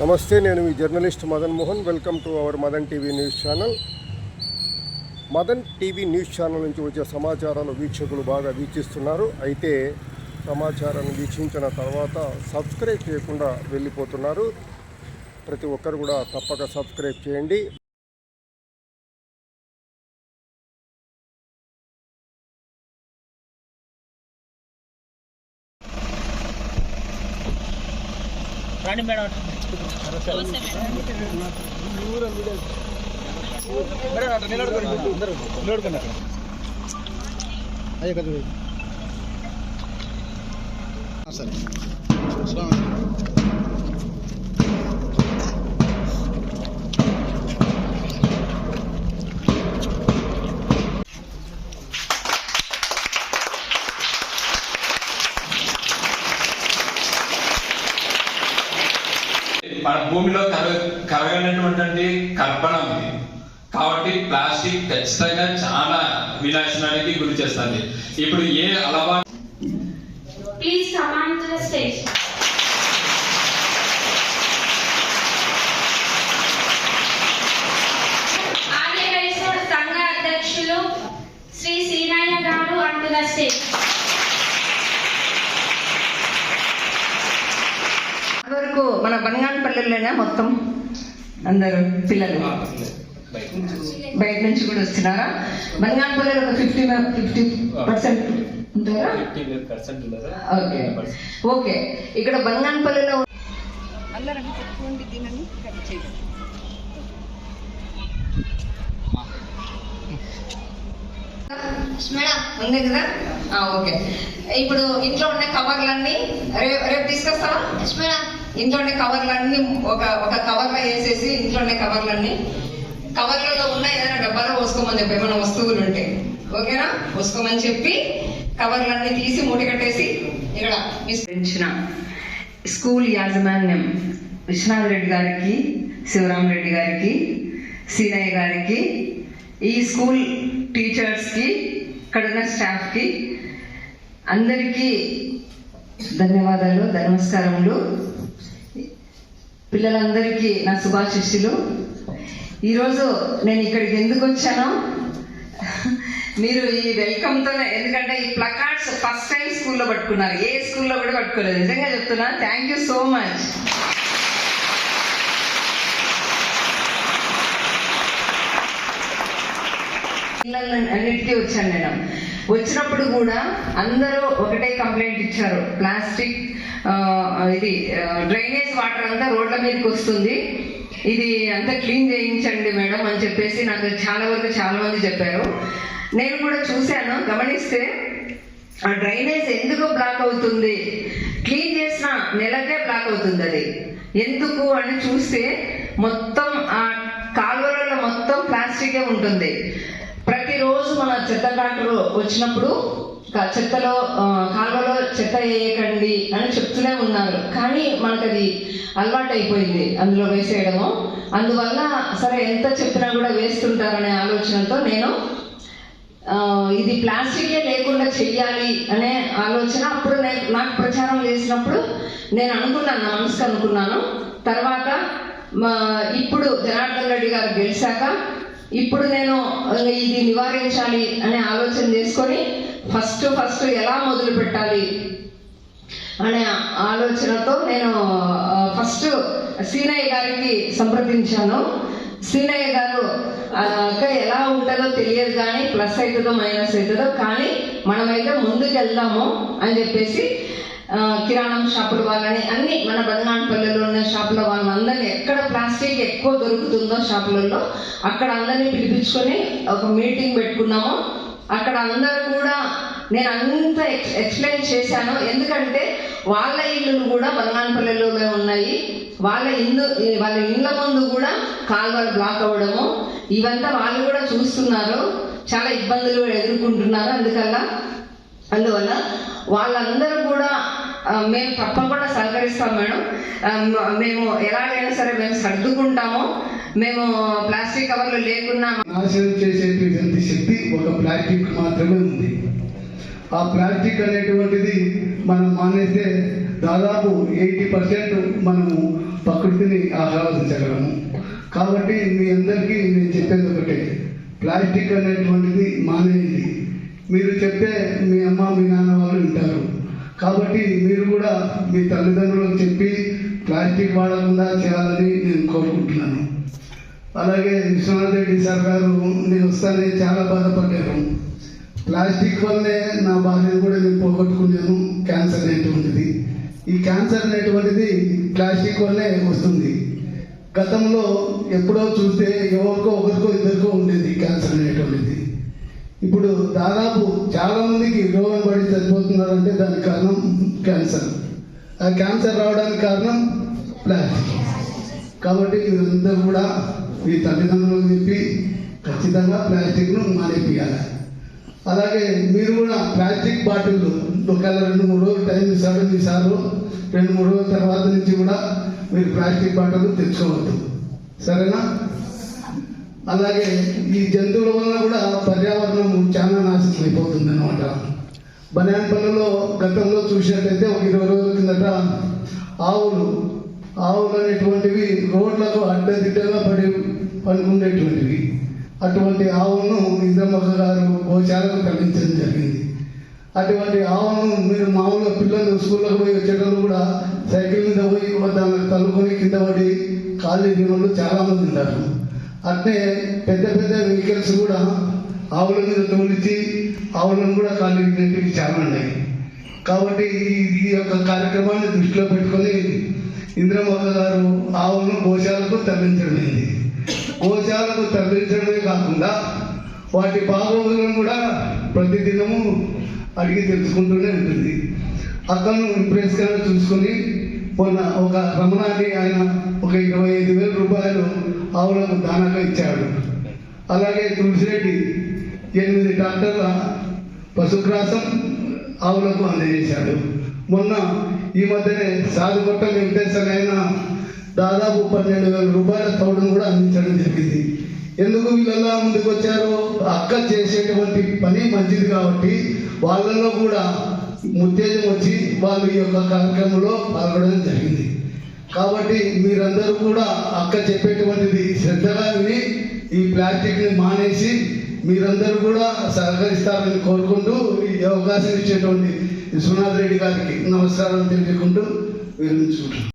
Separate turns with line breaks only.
నమస్తే నేను మీ journalist Madan Mohan. Welcome to our Madan TV news channel. Madan TV news channel నుంచి వచ్చే సమాచారాలు వీక్షకులు బాగా వీక్షిస్తున్నారు. అయితే సమాచారాన్ని వీక్షించిన తర్వాత సబ్స్క్రైబ్ చేయకుండా వెళ్ళిపోతున్నారు. ప్రతి ఒక్కరు కూడా తప్పక సబ్స్క్రైబ్ చేయండి.
రండి మేడం మేడం అట్లా నిలబడుకోండి అందరూ నిలబడుకోండి అక్కడ అయ్యే కదా సరే
మన భూమిలో కర కరగనటువంటి కర్బనం ఉంది కాబట్టి ప్లాస్టిక్ ఖచ్చితంగా చాలా వినాశనానికి గురి చేస్తుంది. ఇప్పుడు ఏ అలవాటు
Please come on to the stage. సంఘ అధ్యక్షులు శ్రీ సీనయ్య గారు అంటున్న ద స్టేజ్
బంగాళపల్లెల్లోనే మొత్తం? అందరు పిల్లలు. బయట నుంచి. కూడా వస్తున్నారా? బంగాళపల్లెలు ఒక ఫిఫ్టీ ఫిఫ్టీ పర్సెంట్ ఉంటారా? ఓకే. ఓకే. ఇక్కడ బంగాళపల్లిలో అందరం చెప్పుకోండి దీనిని కట్ చేయండి
మేడం
ఉంది కదా? ఆ, ఓకే. ఇప్పుడు ఇంట్లో ఉన్న కవర్లన్నీ రేపు రేపు తీసుకొస్తావా?
మేడం
ఇంట్లో ఉండే కవర్లన్నీ ఒక ఒక కవర్లో వేసేసి ఇంట్లో ఉండే కవర్లన్నీ. కవర్లలో ఉన్న ఏదైనా డబ్బాలో పోసుకోమని చెప్పి ఏమైనా వస్తువులు ఉంటే ఓకేనా? పోసుకోమని చెప్పి కవర్లన్నీ తీసి మూట కట్టేసి ఇక్కడ విస్తరించిన స్కూల్ యాజమాన్యం విశ్వనాథ్ రెడ్డి గారికి శివరామ్ రెడ్డి గారికి సీనయ్య గారికి ఈ స్కూల్ టీచర్స్కి ఇక్కడ ఉన్న స్టాఫ్కి అందరికీ ధన్యవాదాలు నమస్కారములు పిల్లలందరికీ నా శుభాశిష్యులు. ఈరోజు నేను ఇక్కడికి ఎందుకు వచ్చానో మీరు ఈ వెల్కమ్తోనే ఎందుకంటే ఈ ప్లకార్డ్స్ ఫస్ట్ టైం స్కూల్లో పట్టుకున్నారు. ఏ స్కూల్లో కూడా పట్టుకోలేదు. నిజంగా చెప్తున్నా థ్యాంక్ యూ సో మచ్ పిల్లలన్నిటికీ వచ్చాను నేను వచ్చినప్పుడు కూడా అందరూ ఒకటే కంప్లైంట్ ఇచ్చారు. ప్లాస్టిక్ ఇది డ్రైనేజ్ వాటర్ అంతా రోడ్ల మీదకి వస్తుంది. ఇది అంతా క్లీన్ చేయించండి మేడం అని చెప్పేసి నాకు చాలా వరకు చాలా మంది చెప్పారు. నేను కూడా చూశాను. గమనిస్తే ఆ డ్రైనేజ్ ఎందుకు బ్లాక్ అవుతుంది? క్లీన్ చేసిన నెలకే బ్లాక్ అవుతుంది అది. ఎందుకు అని చూస్తే మొత్తం ఆ కాలువలలో మొత్తం ప్లాస్టికే ఉంటుంది. మన చెత్త ట్రాక్టర్ వచ్చినప్పుడు చెత్తలో కాలువలో చెత్త వేయకండి అని చెప్తూనే ఉన్నారు. కానీ మనకు అది అలవాటు అయిపోయింది అందులో వేసేయడము. అందువల్ల సరే ఎంత చెప్పినా కూడా వేస్తుంటారనే ఆలోచనతో నేను ఇది ప్లాస్టికే లేకుండా చెయ్యాలి అనే ఆలోచన అప్పుడు నేను నాకు ప్రచారం చేసినప్పుడు నేను అనుకున్నాను మనసుకు అనుకున్నాను. తర్వాత మా ఇప్పుడు జనార్దన్ రెడ్డి గారు గెలిచాక ఇప్పుడు నేను ఇది నివారించాలి అనే ఆలోచన చేసుకొని ఫస్ట్ ఫస్ట్ ఎలా మొదలు పెట్టాలి అనే ఆలోచనతో నేను ఫస్ట్ సీనయ్య గారికి సంప్రదించాను. సీనయ్య గారు అక్క ఎలా ఉంటుందో తెలియదు కానీ ప్లస్ అవుతుందో మైనస్ అవుతుందో కానీ మనమైతే ముందుకు వెళ్దాము అని చెప్పేసి కిరాణం షాపులు వాళ్ళని అన్ని మన బంగాణపల్లిలో ఉన్న షాపుల వాళ్ళందరినీ ఎక్కడ ప్లాస్టిక్ ఎక్కువ దొరుకుతుందో షాపులలో అక్కడ అందరినీ పిలిపించుకొని ఒక మీటింగ్ పెట్టుకున్నాము. అక్కడ అందరూ కూడా నేను అంత ఎక్స్- ఎక్స్ప్లెయిన్ చేశాను. ఎందుకంటే వాళ్ళ ఇల్లులు కూడా బంగానపల్లెలోనే ఉన్నాయి. వాళ్ళ ఇల్లు వాళ్ళ ఇళ్ళ ముందు కూడా కాల్వలు బ్లాక్ అవ్వడము. ఇవంతా వాళ్ళు కూడా చూస్తున్నారు. చాలా ఇబ్బందులు ఎదుర్కొంటున్నారు. అందుకల్లా అందువల్ల వాళ్ళందరూ కూడా మేము తప్పకుండా సహకరిస్తాం మేడం. మేము ఎలాగైనా సరే మేము సర్దుకుంటాము. మేము ప్లాస్టిక్ కవర్లు లేకున్నా
నాశనం చేసేటువంటి శక్తి? ఒక ప్లాస్టిక్ మాత్రమే ఉంది. ఆ ప్లాస్టిక్ అనేటువంటిది మనం మానేస్తే దాదాపు ఎయిటీ పర్సెంట్ మనము ప్రకృతిని ఆహ్లాదించగలము. కాబట్టి మీ అందరికీ నేను చెప్పేది ఒకటే ప్లాస్టిక్ అనేటువంటిది మానేయండి. మీరు చెప్తే మీ అమ్మ మీ నాన్న వాళ్ళు వింటారు. కాబట్టి మీరు కూడా మీ తల్లిదండ్రులకు చెప్పి ప్లాస్టిక్ వాడకుండా చేయాలని నేను కోరుకుంటున్నాను. అలాగే విశ్వనాథ్ రెడ్డి సార్ గారు నేను వస్తానే చాలా బాధపడ్డారు ప్లాస్టిక్ వల్లే నా భార్యను కూడా నేను పోగొట్టుకున్నాను. క్యాన్సర్ అనేటువంటిది. ఈ క్యాన్సర్ అనేటువంటిది ప్లాస్టిక్ వల్లే వస్తుంది. గతంలో ఎప్పుడో చూస్తే ఎవరికో దాదాపు చాలా మందికి రోగం పడి చనిపోతున్నారంటే దానికి కారణం క్యాన్సర్. ఆ క్యాన్సర్ రావడానికి కారణం ప్లాస్టిక్. కాబట్టి మీరందరూ కూడా మీ తల్లిదండ్రులకు చెప్పి ఖచ్చితంగా ప్లాస్టిక్ను మానేపియాలి అలాగే మీరు కూడా ప్లాస్టిక్ బాటిల్ ఒకవేళ రెండు మూడు రోజులు టైం ఇస్తాడు మీ సార్లు రెండు మూడు రోజుల తర్వాత నుంచి కూడా మీరు ప్లాస్టిక్ బాటిల్ తెచ్చుకోవద్దు. సరేనా? అలాగే ఈ జంతువుల వల్ల కూడా పర్యావరణం చాలా నాశనం అయిపోతుంది అనమాట బనాన్పల్లిలో గతంలో చూసినట్టయితే ఒక ఇరవై రోజుల కిందట ఆవులు ఆవులు అనేటువంటివి రోడ్లకు అడ్డదిడ్డగా పడి పడుకునేటువంటివి. అటువంటి ఆవులను ఇంద్రమ్మ గారు గోచారకు కల్పించడం జరిగింది. అటువంటి ఆవును మీరు మామూలుగా పిల్లలు స్కూళ్ళకు పోయి వచ్చేటప్పుడు కూడా సైకిల్ మీద పోయి దాన్ని తల్లుకొని కింద పడి కాళ్ళు వాళ్ళు చాలా మంది ఉన్నారు అంటే పెద్ద పెద్ద వెహికల్స్ కూడా ఆవుల మీద తోలిచి ఆవులను కూడా కాళ్ళు చాలా ఉన్నాయి. కాబట్టి ఈ- యొక్క కార్యక్రమాన్ని దృష్టిలో పెట్టుకొని ఇంద్రమోహ గారు ఆవులను గోశాలకు తరలించడమైంది గోశాలకు తరలించడమే కాకుండా వాటి బాగోగులను కూడా ప్రతిదినము అడిగి తెలుసుకుంటూనే ఉంటుంది. అక్కను ఇంప్రెస్గా చూసుకొని మొన్న ఒక రమణాన్ని ఆయన ఒక ఇరవై ఐదు వేల రూపాయలు ఆవులకు దానాగా ఇచ్చాడు. అలాగే తులసిరెడ్డి ఎనిమిది ట్రాక్టర్ల పశుగ్రాసం ఆవులకు అందజేశాడు. మొన్న ఈ మధ్యనే సాధుకొట్ట వెంకటేశ్వర ఆయన దాదాపు పన్నెండు వేల రూపాయల తౌడును కూడా అందించడం జరిగింది. ఎందుకు వీళ్ళలా ముందుకు వచ్చారో అక్క చేసేటువంటి పని మంచిది కాబట్టి వాళ్ళలో కూడా ఉత్తేజం వచ్చి వాళ్ళు ఈ యొక్క కార్యక్రమంలో పాల్గొనడం జరిగింది. కాబట్టి మీరందరూ కూడా అక్క చెప్పేటువంటిది శ్రద్ధగా విని ఈ ప్లాస్టిక్ని మానేసి మీరందరూ కూడా సహకరిస్తారని కోరుకుంటూ ఈ అవకాశం ఇచ్చేటువంటి విశ్వనాథ్ రెడ్డి గారికి నమస్కారం తెలియజేసుకుంటూ విరమించుకుంటున్నాను.